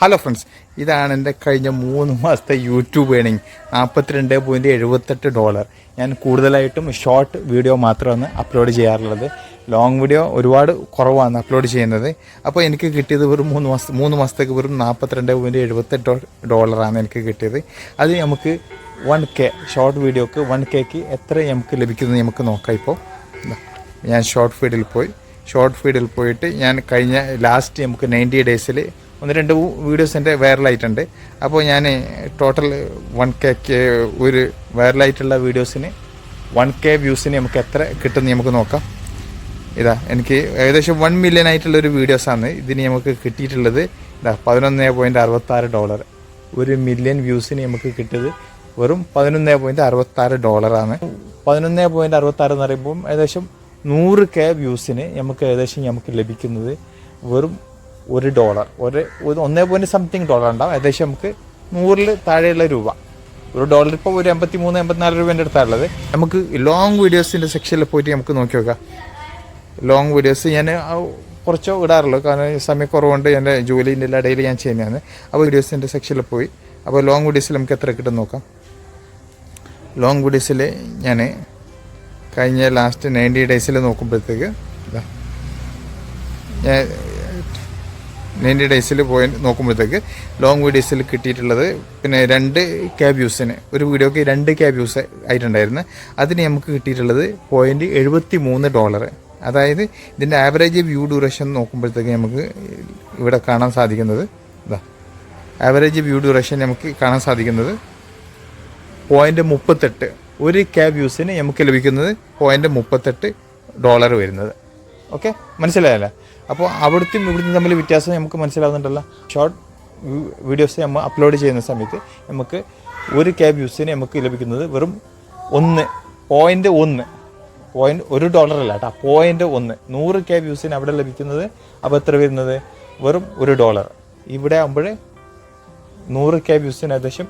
Hello friends ഇതാണ് എന്റെ കഴിഞ്ഞ മൂന്ന് മാസത്തെ യൂട്യൂബ് ഏണിങ് നാൽപ്പത്തിരണ്ട് പോയിന്റ് എഴുപത്തെട്ട് ഡോളർ ഞാൻ കൂടുതലായിട്ടും ഷോർട്ട് വീഡിയോ മാത്രമാണ് അപ്ലോഡ് ചെയ്യാറുള്ളത്. ലോങ് വീഡിയോ ഒരുപാട് കുറവാണ് അപ്ലോഡ് ചെയ്യുന്നത്. അപ്പോൾ എനിക്ക് കിട്ടിയത് വെറും മൂന്ന് മാസം മൂന്ന് മാസത്തേക്ക് വെറും നാൽപ്പത്തിരണ്ട് പോയിന്റ് എഴുപത്തെട്ട് ഡോളറാണ് എനിക്ക് കിട്ടിയത്. അത് നമുക്ക് വൺ കെ ഷോർട്ട് വീഡിയോക്ക് വൺ കെക്ക് എത്ര നമുക്ക് ലഭിക്കുന്നത് നമുക്ക് നോക്കാം ഇപ്പോൾ. ഞാൻ ഷോർട്ട് ഫീഡിൽ പോയി. ഷോർട്ട് ഫീഡിൽ പോയിട്ട് ഞാൻ കഴിഞ്ഞ ലാസ്റ്റ് നമുക്ക് നയന്റി ഡേയ്സിൽ ഒന്ന് രണ്ട് വീഡിയോസ് എന്റെ വൈറലായിട്ടുണ്ട് അപ്പോൾ ഞാൻ ടോട്ടൽ വൺ കെ ഒരു വൈറലായിട്ടുള്ള വീഡിയോസിന് വൺ കെ വ്യൂസിന് നമുക്ക് എത്ര കിട്ടുമെന്ന് നമുക്ക് നോക്കാം. ഇതാ എനിക്ക് ഏകദേശം വൺ മില്യൺ ആയിട്ടുള്ള ഒരു വീഡിയോസാണ് ഇതിന് നമുക്ക് കിട്ടിയിട്ടുള്ളത്. ഇതാ പതിനൊന്ന് പോയിന്റ് അറുപത്താറ് ഡോളർ ഒരു മില്യൺ വ്യൂസിന് നമുക്ക് കിട്ടിയത് വെറും പതിനൊന്ന് പോയിന്റ് അറുപത്താറ് ഡോളറാണ് പതിനൊന്ന് പോയിന്റ് അറുപത്താറ് എന്ന് പറയുമ്പോൾ ഏകദേശം നൂറ് കെ വ്യൂസിന് നമുക്ക് ഏകദേശം നമുക്ക് ലഭിക്കുന്നത് വെറും ഒരു ഡോളർ ഒരു ഒന്നേ പോയിന്റ് സംതിങ് ഡോളർ ഉണ്ടാവും. ഏകദേശം നമുക്ക് നൂറിൽ താഴെയുള്ള രൂപ. ഒരു ഡോളർ ഇപ്പോൾ ഒരു എൺപത്തി മൂന്ന് എൺപത്തിനാല് രൂപേന്റെ അടുത്താണുള്ളത്. നമുക്ക് ലോങ് വീഡിയോസിന്റെ സെക്ഷനിൽ പോയിട്ട് നമുക്ക് നോക്കി നോക്കാം. ലോങ് വീഡിയോസ് ഞാൻ കുറച്ചോ ഇടാറുള്ളൂ. കാരണം സമയക്കുറവുകൊണ്ട് എന്റെ ജോലിന്റെ ഇടയിൽ ഞാൻ ചെയ്യുന്നതാണ്. അപ്പോൾ വീഡിയോസിന്റെ സെക്ഷനിൽ പോയി. അപ്പോൾ ലോങ് വീഡിയോസിൽ നമുക്ക് എത്ര കിട്ടും നോക്കാം. ലോങ് വീഡിയോസിൽ ഞാൻ കഴിഞ്ഞ ലാസ്റ്റ് നയന്റി ഡേയ്സിൽ നോക്കുമ്പോഴത്തേക്ക് ഞാൻ നയന്റി ഡേയ്സിൽ പോയി നോക്കുമ്പോഴത്തേക്ക് ലോങ് വീഡിയോസിൽ കിട്ടിയിട്ടുള്ളത് പിന്നെ രണ്ട് ക്യാബ് യൂസിന് ഒരു വീഡിയോക്ക് രണ്ട് ക്യാബ് യൂസ് ആയിട്ടുണ്ടായിരുന്നു. അതിന് നമുക്ക് കിട്ടിയിട്ടുള്ളത് പോയിന്റ് എഴുപത്തി മൂന്ന് ഡോളർ അതായത് ഇതിന്റെ ആവറേജ് വ്യൂ ഡ്യൂറേഷൻ നോക്കുമ്പോഴത്തേക്ക് നമുക്ക് ഇവിടെ കാണാൻ സാധിക്കുന്നത് ഇതാ. ആവറേജ് വ്യൂ ഡ്യൂറേഷൻ നമുക്ക് കാണാൻ സാധിക്കുന്നത് പോയിന്റ് മുപ്പത്തെട്ട്. ഒരു ക്യാബ് യൂസിന് നമുക്ക് ലഭിക്കുന്നത് പോയിന്റ് മുപ്പത്തെട്ട് ഡോളർ വരുന്നത്. ഓക്കെ മനസ്സിലായല്ലേ? അപ്പോൾ അവിടുത്തെയും ഇവിടുത്തെ തമ്മിൽ വ്യത്യാസം നമുക്ക് മനസ്സിലാവുന്നുണ്ടല്ലോ. ഷോർട്ട് വീഡിയോസ് നമ്മൾ അപ്ലോഡ് ചെയ്യുന്ന സമയത്ത് നമുക്ക് ഒരു ക്യാബ് യൂസിന് നമുക്ക് ലഭിക്കുന്നത് വെറും ഒന്ന് പോയിന്റ് ഒന്ന്. പോയിന്റ് ഒരു ഡോളർ അല്ല കേട്ടോ. പോയിന്റ് ഒന്ന്. നൂറ് ക്യാബ് യൂസിന് അവിടെ ലഭിക്കുന്നത് അപ്പോൾ എത്ര വരുന്നത്? വെറും ഒരു ഡോളർ ഇവിടെ ആകുമ്പോൾ നൂറ് ക്യാബ് യൂസിന് ഏകദേശം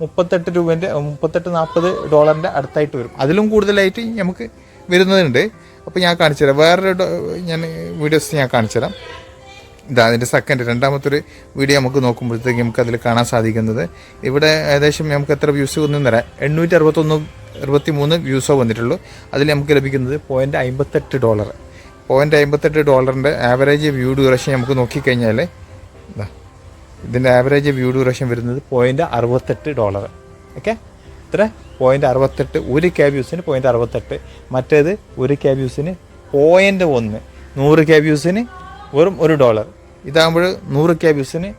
മുപ്പത്തെട്ട് രൂപേന്റെ മുപ്പത്തെട്ട് നാൽപ്പത് ഡോളറിന്റെ അടുത്തായിട്ട് വരും. അതിലും കൂടുതലായിട്ട് നമുക്ക് വരുന്നതുണ്ട് അപ്പോൾ ഞാൻ കാണിച്ചു തരാം വേറൊരു ഞാൻ വീഡിയോസ് ഞാൻ കാണിച്ചു തരാം ഇതാ അതിന്റെ സെക്കൻഡ് രണ്ടാമത്തൊരു വീഡിയോ നമുക്ക് നോക്കുമ്പോഴത്തേക്ക് നമുക്ക് അതിൽ കാണാൻ സാധിക്കുന്നത്. ഇവിടെ ഏകദേശം നമുക്ക് എത്ര വ്യൂസ് ഒന്നും തരാം എണ്ണൂറ്റി അറുപത്തൊന്ന് അറുപത്തി മൂന്ന് വ്യൂസോ വന്നിട്ടുള്ളൂ. അതിൽ നമുക്ക് ലഭിക്കുന്നത് പോയിന്റ് അമ്പത്തെട്ട് ഡോളർ പോയിന്റ് അമ്പത്തെട്ട് ഡോളറിന്റെ ആവറേജ് വ്യൂ ഡ്യൂറേഷൻ നമുക്ക് നോക്കിക്കഴിഞ്ഞാൽ ഇതാ ഇതിന്റെ ആവറേജ് വ്യൂ ഡ്യൂറേഷൻ വരുന്നത് പോയിന്റ് അറുപത്തെട്ട് ഡോളർ ഓക്കെ ഇത്ര പോയിന്റ് അറുപത്തെട്ട് ഒരു ക്യാബ് യൂസിന് പോയിന്റ് അറുപത്തെട്ട്. മറ്റേത് ഒരു ക്യാബ് യൂസിന് പോയിന്റ് ഒന്ന്. നൂറ് ക്യാബ് യൂസിന് വെറും ഒരു ഡോളർ ഇതാകുമ്പോൾ നൂറ് ക്യാബ് യൂസിന്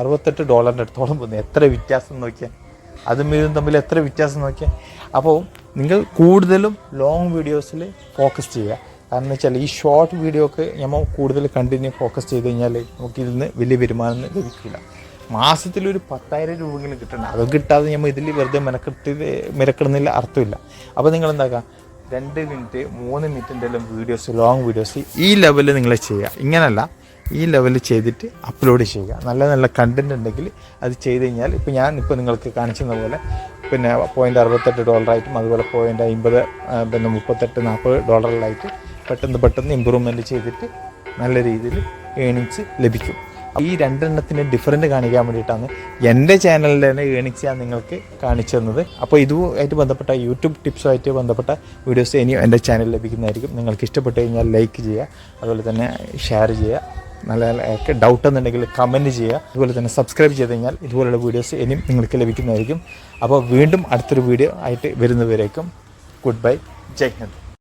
അറുപത്തെട്ട് ഡോളറിന്റെ അടുത്തോളം പോകുന്നു. എത്ര വ്യത്യാസം നോക്കിയാൽ അതും ഇതും തമ്മിൽ എത്ര വ്യത്യാസം നോക്കിയാൽ അപ്പോൾ നിങ്ങൾ കൂടുതലും ലോങ് വീഡിയോസിൽ ഫോക്കസ് ചെയ്യുക. കാരണം വെച്ചാൽ ഈ ഷോർട്ട് വീഡിയോക്ക് നമ്മൾ കൂടുതൽ കണ്ടിന്യൂ ഫോക്കസ് ചെയ്ത് കഴിഞ്ഞാൽ നമുക്ക് ഇതിൽ നിന്ന് വലിയ വരുമാനം ലഭിക്കില്ല. മാസത്തിലൊരു പത്തായിരം രൂപയെങ്കിലും കിട്ടണം അത് കിട്ടാതെ നമ്മൾ ഇതിൽ വെറുതെ മെനക്കെട്ടി മെനക്കെടുന്നില്ല അർത്ഥമില്ല. അപ്പോൾ നിങ്ങൾ എന്താക്കുക രണ്ട് മിനിറ്റ് മൂന്ന് മിനിറ്റിന്റെ എല്ലാം വീഡിയോസ് ലോങ് വീഡിയോസ് ഈ ലെവലിൽ നിങ്ങൾ ചെയ്യുക. ഇങ്ങനല്ല. ഈ ലെവലിൽ ചെയ്തിട്ട് അപ്ലോഡ് ചെയ്യുക. നല്ല നല്ല കണ്ടന്റ് ഉണ്ടെങ്കിൽ അത് ചെയ്ത് കഴിഞ്ഞാൽ ഇപ്പോൾ ഞാൻ ഇപ്പോൾ നിങ്ങൾക്ക് കാണിച്ചെന്ന പോലെ പിന്നെ പോയിന്റ് അറുപത്തെട്ട് ഡോളറായിട്ടും അതുപോലെ പോയിന്റ് അമ്പത് പിന്നെ മുപ്പത്തെട്ട് നാൽപ്പത് ഡോളറിലായിട്ട് പെട്ടെന്ന് പെട്ടെന്ന് ഇമ്പ്രൂവ്മെന്റ് ചെയ്തിട്ട് നല്ല രീതിയിൽ ഏണിങ്സ് ലഭിക്കും. ഈ രണ്ടെണ്ണത്തിന് ഡിഫറന്റ് കാണിക്കാൻ വേണ്ടിയിട്ടാണ് എന്റെ ചാനലിൽ തന്നെ ഏണിങ്സ് ഞാൻ നിങ്ങൾക്ക് കാണിച്ചു തന്നത്. അപ്പോൾ ഇതുമായിട്ട് ബന്ധപ്പെട്ട യൂട്യൂബ് ടിപ്സുമായിട്ട് ബന്ധപ്പെട്ട വീഡിയോസ് ഇനിയും എന്റെ ചാനലിൽ ലഭിക്കുന്നതായിരിക്കും. നിങ്ങൾക്ക് ഇഷ്ടപ്പെട്ട് കഴിഞ്ഞാൽ ലൈക്ക് ചെയ്യുക അതുപോലെ തന്നെ ഷെയർ ചെയ്യുക നല്ല ഡൗട്ട് എന്നുണ്ടെങ്കിൽ കമന്റ് ചെയ്യുക അതുപോലെ തന്നെ സബ്സ്ക്രൈബ് ചെയ്ത് കഴിഞ്ഞാൽ ഇതുപോലുള്ള വീഡിയോസ് ഇനിയും നിങ്ങൾക്ക് ലഭിക്കുന്നതായിരിക്കും. അപ്പോൾ വീണ്ടും അടുത്തൊരു വീഡിയോ ആയിട്ട് വരുന്നവരേക്കും ഗുഡ് ബൈ ജയ് ഹിന്ദ്.